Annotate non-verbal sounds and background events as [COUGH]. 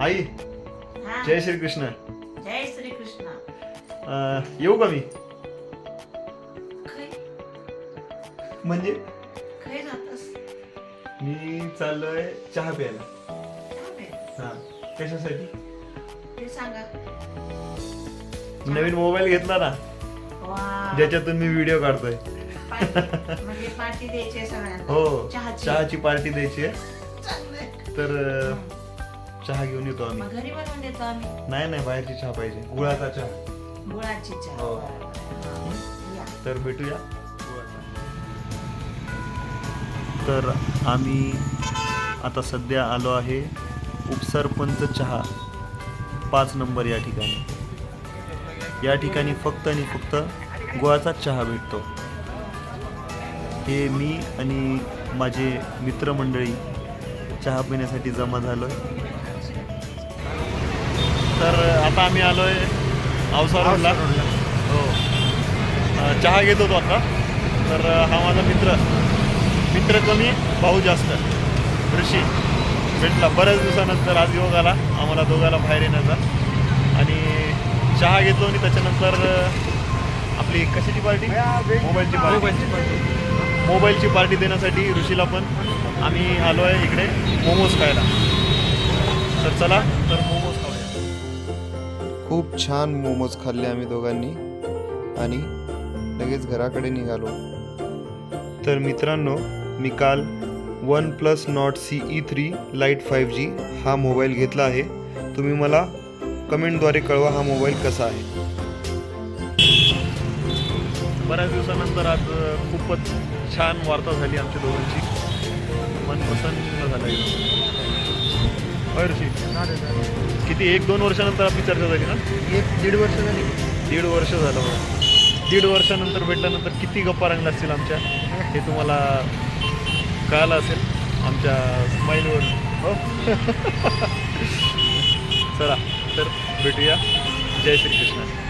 आई हा. जय श्रीकृष्ण. जय श्रीकृष्ण. अं, येऊ का मी? खै म्हणजे? खै जातस? मी चाललोय चहा प्यायला. हा. कशासाठी? ते सांगा. नवीन मोबाईल घेतला ना वा ज्याच्यातून मी व्हिडिओ काढतोय. पार्टी म्हणजे पार्टी द्यायची आहे सगळ्यांना. हो चहाची. चहाची पार्टी द्यायची आहे. चांगलंय. तर अं. चहा घेऊन येतो आम्ही. मग घरी बनवून देतो आम्ही. नाही नाही बाहेरची चहा पाहिजे. गुळाचा चहा. गुळाची चहा. हो. हा. या. तर भेटूया. तर आम्ही आता सध्या आलो आहे उपसरपंच चहा. पाच नंबर या ठिकाणी. या ठिकाणी फक्त आणि फक्त गुळाचा चहा भेटतो. हे मी आणि माझे मित्रमंडळी चहा पिण्यासाठी जमा झालो आता आम्ही आलोय औसा रोडला हो. चहा घेत होतो आता. तर हा माझा मित्र. मित्र कमी भाऊ जास्त. ऋषी. भेटला. बऱ्याच दिवसानंतर आज योग आला. आम्हाला दोघाला बाहेर येण्याचा. आणि चहा घेतलो आणि त्याच्यानंतर आपली कशाची पार्टी? मोबाईलची पार्टी. मोबाईलची पार्टी. देण्यासाठी ऋषीला पण आम्ही आलो आहे इकडे. मोमोज खायला. तर चला तर खाऊया खूप छान मोमोज खाल्ले आम्ही दोघांनी. आणि लगेच घराकडे निघालो. तर मित्रांनो मी काल OnePlus Nord C E three Lite five G हा मोबाईल घेतला आहे. तुम्ही मला कमेंटद्वारे कळवा हा मोबाईल कसा आहे. बऱ्याच दिवसानंतर आज खूपच छान वार्ता झाली आमच्या दोघांची. मनपसंत प्रसन्न झालं ऋषी किती? एक दोन वर्षानंतर आपली चर्चा झाली ना? एक दीड वर्ष झाली. दीड वर्ष झालं बघा. दीड वर्षानंतर भेटल्यानंतर किती गप्पा रंगल्या असतील आमच्या? हे तुम्हाला कळालं असेल. आमच्या स्माईलवर. हो. [LAUGHS] चला तर भेटूया. जय श्रीकृष्ण.